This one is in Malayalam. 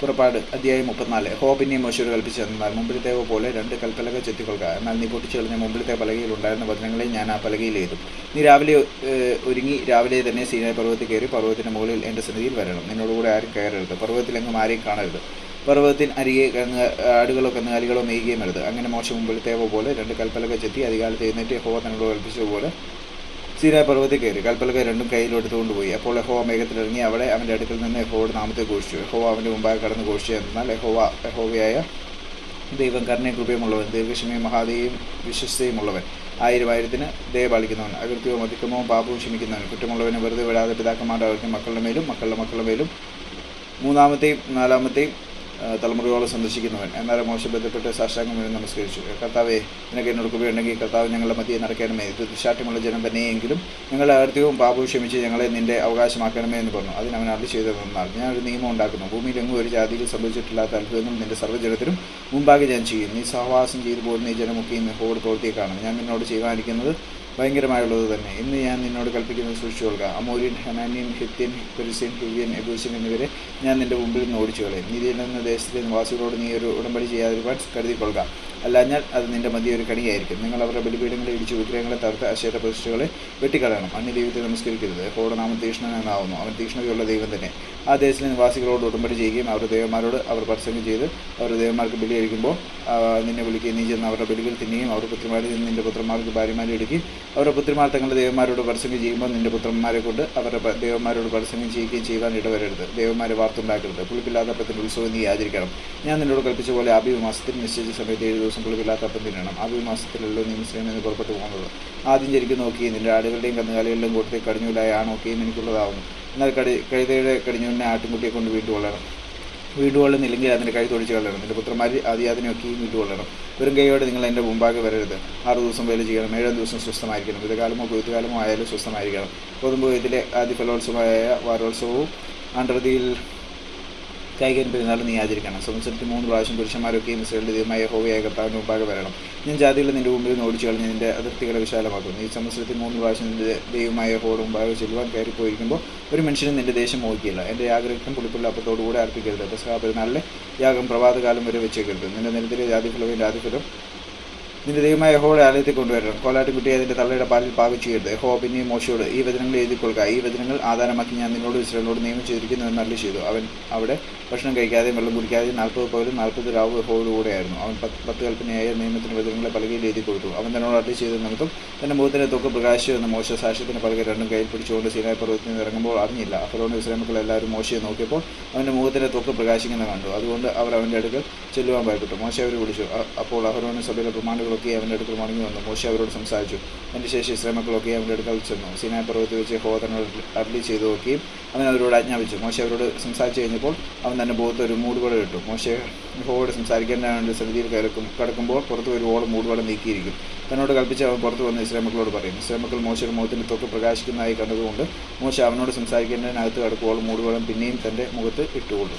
പുറപ്പാട് അധ്യായം മുപ്പത്തിനാല്. ഹോബിനെയും മോശൂർ കൽപ്പിച്ചു എന്നാൽ മുമ്പിലത്തേവ പോലെ രണ്ട് കൽപ്പലക ചെത്തിക്കൊള്ളുക. എന്നാൽ നീ പൊട്ടിച്ചു കളഞ്ഞ മുമ്പിലത്തെ പലകയിൽ ഉണ്ടായിരുന്ന വചനങ്ങളെ ഞാൻ ആ പലകയിൽ എഴുതും നീ രാവിലെ ഒരുങ്ങി രാവിലെ തന്നെ സീനായ പർവതത്തിൽ കയറി പർവതത്തിന് മുകളിൽ എന്റെ സന്നിധിയിൽ വരണം. നിന്നോടുകൂടെ ആരും കയറരുത്. പർവതത്തിലെങ്ങും ആരെയും കാണരുത്. പർവതത്തിന് അരികെ ആടുകളോ കന്നുകാലികളോ മേയുകയും അരുത്. അങ്ങനെ മോശം മുമ്പിലത്തേവ പോലെ രണ്ട് കൽപ്പലക ചെത്തി അധികാലത്ത് എഴുന്നേറ്റ് ഹോ തന്നോട് കൽപ്പിച്ചതുപോലെ സീനായ പർവതത്തിൽ കയറി. കൽപ്പലക രണ്ടും കയ്യിലെടുത്തുകൊണ്ട് പോയി അപ്പോൾ യഹോവ മേഘത്തിലിറങ്ങി അവിടെ അവന്റെ അടുക്കൽ നിന്ന് യഹോവയുടെ നാമത്തെ ഘോഷിച്ചു. യഹോവ അവന്റെ മുമ്പാകെ കടന്ന് ഘോഷിച്ചു എന്നാൽ യഹോവ യഹോവയായ ദൈവം കരുണയും കൃപയുമുള്ളവൻ ദീർഘക്ഷമയും മഹാദേയും വിശ്വസ്തയുമുള്ളവൻ ആയിരം ആയിരത്തിന് ദയ പാലിക്കുന്നവൻ അകൃത്യവും അതിക്രമവും പാപവും ക്ഷമിക്കുന്നവൻ കുറ്റമുള്ളവനെ വെറുതെ വിടാതെ പിതാക്കന്മാരുടെ അവർക്ക് മക്കളുടെ മേലും മക്കളുടെ മക്കളുടെ മേലും മൂന്നാമത്തെയും നാലാമത്തെയും തലമുറയോളം സന്ദർശിക്കുന്നവൻ. എന്നാലും മോശം ബന്ധപ്പെട്ട് സാഷ്ടാംഗം നമസ്കരിച്ചു. കർത്താവെ നിനക്ക് എന്നോട് കൃപയുണ്ടെങ്കിൽ കർത്താവ് ഞങ്ങളുടെ മധ്യയെ നടക്കണമേ. ഇത് ദുശാഠ്യമുള്ള ജനം തന്നെയെങ്കിലും ഞങ്ങളുടെ അകൃത്യവും പാപവും ക്ഷമിച്ച് ഞങ്ങളെ നിന്റെ അവകാശമാക്കണമേ എന്ന് പറഞ്ഞു. അതിന് അവൻ അറി ചെയ്ത് തന്നാൽ ഞാൻ ഒരു നിയമം ഉണ്ടാക്കുന്നു. ഭൂമിയിലെങ്ങും ഒരു ജാതിയിൽ സംഭവിച്ചിട്ടില്ലാത്ത അത്ഭുതങ്ങൾ നിന്റെ സർവജനത്തിനും മുമ്പാകെ ഞാൻ ചെയ്യും നീ സഹവാസം ചെയ്തു പോകുന്ന ഈ ജനമൊക്കെയും യഹോവയുടെ പ്രവൃത്തിയെ ഞാൻ നിന്നോട് ചെയ്യാനിരിക്കുന്നത് ഭയങ്കരമായുള്ളത് തന്നെ. ഇന്ന് ഞാൻ നിന്നോട് കൽപ്പിക്കുന്ന സൂക്ഷിച്ചു കൊള്ളുക അമോര്യൻ ഹനാനിയൻ ഹിത്യൻ ഹിപ്പരിസ്യൻ ഹിവ്യൻ എബൂസ്യൻ എന്നിവരെ ഞാൻ നിന്റെ മുമ്പിൽ നിന്ന് ഓടിച്ചു കളയും നീതി എന്ന ദേശത്തെ നിവാസികളോട് നീ ഒരു ഉടമ്പടി ചെയ്യാതിരുവാൻ കരുതിക്കൊള്ളുക. അല്ലാഞ്ഞാൽ അത് നിന്റെ മതി ഒരു കണിയായിരിക്കും. നിങ്ങൾ അവരുടെ ബലിപീഠങ്ങളെ ഇടിച്ചു വിഗ്രഹങ്ങളെ തകർത്ത് അശേര പ്രതിഷ്ഠകളെ വെട്ടിക്കളയണം. അന്യ ദൈവത്തെ നമസ്കരിക്കരുത്. ഹോടെ നാമം തീക്ഷ്ണനാവുന്നു അവൻ തീക്ഷ്ണതയുള്ള ദൈവം തന്നെ. ആ ദേശത്തിലെ നിവാസികളോട് ഉടമ്പടി ചെയ്യുകയും അവരുടെ ദേവന്മാരോട് അവർ പരസ്യം ചെയ്ത് അവരുടെ ദേവന്മാർക്ക് ബലി അഴിക്കുമ്പോൾ നിന്നെ വിളിക്കുകയും നീ ചെന്ന് അവരുടെ ബലികൾ തിന്നുകയും അവരുടെ പുത്രിമാരിൽ നിന്ന് നിന്റെ പുത്രന്മാർക്ക് ഭാര്യമാരെ എടുക്കുകയും അവരുടെ പുത്രിമാർ തങ്ങളുടെ ദേവന്മാരോട് പരസംഗം ചെയ്യുമ്പോൾ നിന്റെ പുത്രന്മാരെ കൊണ്ട് അവരുടെ ദേവന്മാരോട് പരസംഗം ചെയ്യുകയും ചെയ്യുവാൻ ഇടവരരുത്. ദേവന്മാരെ വാർത്തുണ്ടാക്കരുത്. പുളിപ്പില്ലാത്ത അപ്പത്തിന്റെ ഉത്സവം നീ ആചരിക്കണം. ഞാൻ നിന്നോട് കൽപ്പിച്ച പോലെ ആബിബ് മാസത്തിൽ നിശ്ചയിച്ച സമയത്ത് ഏഴ് ദിവസം പുളിപ്പില്ലാത്ത അപ്പം തിന്നണം. ആബിബ് മാസത്തിലല്ലോ നീ മുസ്ലിം നിന്ന് പുറപ്പെട്ടു പോകുന്നത്. ആദ്യം ശരിക്കും നോക്കി നിന്റെ ആടുകളുടെയും കന്നുകാലികളുടെയും കൂട്ടത്തിൽ കടിഞ്ഞൂലായ ആണോക്കെയും എനിക്കുള്ളതാവുന്നു. എന്നാൽ കടി കഴുതയുടെ കടിഞ്ഞൂലിനെ ആട്ടിൻകുട്ടിയെ കൊണ്ട് വീണ്ടും വളരണം വീട് കൊള്ളുന്നില്ലെങ്കിൽ അതിന്റെ കൈ തൊഴിച്ച് കളയണം. എന്റെ പുത്രന്മാർ ആദ്യാതിനൊക്കെയും വീട് കൊള്ളണം. വെറും കൈയോടെ നിങ്ങൾ എന്റെ മുമ്പാകെ വരരുത്. ആറ് ദിവസം വേല ചെയ്യണം. ഏഴാം ദിവസം സ്വസ്ഥമായിരിക്കണം. വിധകാലമോ കൊയ്ത്തുകാലമോ ആയാലും സ്വസ്ഥമായിരിക്കണം. ഗോതമ്പ് കൊയ്ത്തിലെ ആദ്യ ഫലോത്സവമായ വാരോത്സവവും ആണ്ടൃതിയിൽ കൈകൻ പെരുന്നാൾ നീ ആചരിക്കണം. സംവത്സരത്തിൽ മൂന്ന് പ്രാവശ്യം പുരുഷന്മാരൊക്കെയും ഇസ്രയേലിന്റെ ദൈവമായ ഹോവയായ കർത്താവിന്റെ മുമ്പാകെ വരണം. ഞാൻ ജാതികളെ നിന്റെ മുമ്പിൽ നിന്ന് ഓടിച്ചു കളഞ്ഞ് നിന്റെ അതിർത്തികളെ വിശാലമാക്കും ഈ സംവത്സരത്തിൽ മൂന്ന് പ്രാവശ്യം നിന്റെ ദൈവമായ ഹോയുടെ മുമ്പാകെ ചെല്ലുവാൻ കയറിപ്പോയിരിക്കുമ്പോൾ ഒരു മനുഷ്യനും നിന്റെ ദേശം മോഹിക്കില്ല. എന്റെ ആഗ്രഹത്തിനും പുളിപ്പുള്ള അപ്പത്തോടുകൂടെ അർപ്പിക്കരുത്. പെസഹ പെരുന്നാളിലെ യാഗം പ്രഭാതകാലം വരെ വെച്ചേക്കരുത്. നിന്റെ നിരത്തിലെ ജാതിഫലവും രാതിഫലം നിന്റെ ദൈവമായ യഹോയുടെ ആലയത്തിൽ കൊണ്ടുവരണം. കോലാട്ടുകുട്ടി അതിന്റെ തള്ളയുടെ പാലിൽ പാകം ചെയ്യരുത് യഹോ പിന്നെയും മോശയോട് ഈ വചനങ്ങൾ എഴുതി കൊടുക്കുക ഈ വചനങ്ങൾ ആധാരമാക്കി ഞാൻ നിന്നോട് ഇസ്രേലിനോട് നിയമിച്ചിരിക്കുന്നു എന്ന് ചെയ്തു. അവൻ അവിടെ ഭക്ഷണം കഴിക്കാതെയും വെള്ളം കുടിക്കാതെയും നാൽപ്പത് പകലും നാൽപ്പത് രാവ് യഹോയുടെ കൂടെയായിരുന്നു. അവൻ പത്ത് കൽപ്പനയായ നിയമത്തിന് വചനങ്ങളെ പലകയിൽ എഴുതി കൊടുത്തു അവൻ തന്നോട് അരുളി ചെയ്ത നിമിത്തം തന്റെ മുഖത്തിന്റെ തൊക്ക് പ്രകാശിച്ചു മോശ സാക്ഷ്യത്തിന് പലകെ രണ്ടും കയ്യിൽ പിടിച്ചുകൊണ്ട് സീനായ പർവതത്തിൽ നിന്ന് ഇറങ്ങുമ്പോൾ അറിഞ്ഞില്ല. അഫറോൺ ഇസ്രാമക്കൾ എല്ലാവരും മോശയെ നോക്കിയപ്പോൾ അവന്റെ മുഖത്തിന്റെ തൊക്ക് പ്രകാശിക്കുന്ന കണ്ടു. അതുകൊണ്ട് അവർ അവന്റെ അടുക്കൽ ചെല്ലുവാൻ ഭയപ്പെട്ടു. മോശ അവർ വിളിച്ചു. അപ്പോൾ അവരോട് സഭയിലെ പ്രമാണികളൊക്കെ അവന്റെ അടുക്കൽ മടങ്ങി വന്നു. മോശ അവരോട് സംസാരിച്ചു. അതിന്റെ ശേഷം ഇസ്രാമക്കളൊക്കെ അവന്റെ അടുക്കൽ ചെന്നു. സിനായ പർവത്തിൽ വെച്ച് ഹോദനം അരളി ചെയ്തു നോക്കിയും അവൻ അവരോട് ആജ്ഞാപിച്ചു. മോശ അവരോട് സംസാരിച്ചു കഴിഞ്ഞപ്പോൾ അവൻ തന്നെ ബോധത്തെ ഒരു മൂടുപടം ഇട്ടു. മോശ ഹോവോട് സംസാരിക്കാൻ വേണ്ടി സന്നിധിയിൽ കയറക്കും കടക്കുമ്പോൾ പുറത്ത് ഒരു ഓളം മൂടുപടം നീക്കിയിരിക്കും. തന്നോട് കൽപ്പിച്ച് അവൻ പുറത്ത് വന്ന് ഇസ്രാമക്കളോട് പറയും ഇസ്രാമക്കൾ മോശയുടെ മുഖത്തിന്റെ തൊക്ക് പ്രകാശിക്കുന്നതായി കണ്ടതുകൊണ്ട് മോശ അവനോട് സംസാരിക്കേണ്ടതിനകത്ത് കടക്കുമ്പോൾ മൂടുപടം പിന്നെയും തന്റെ മുഖത്ത് ഇട്ടുകൊള്ളു.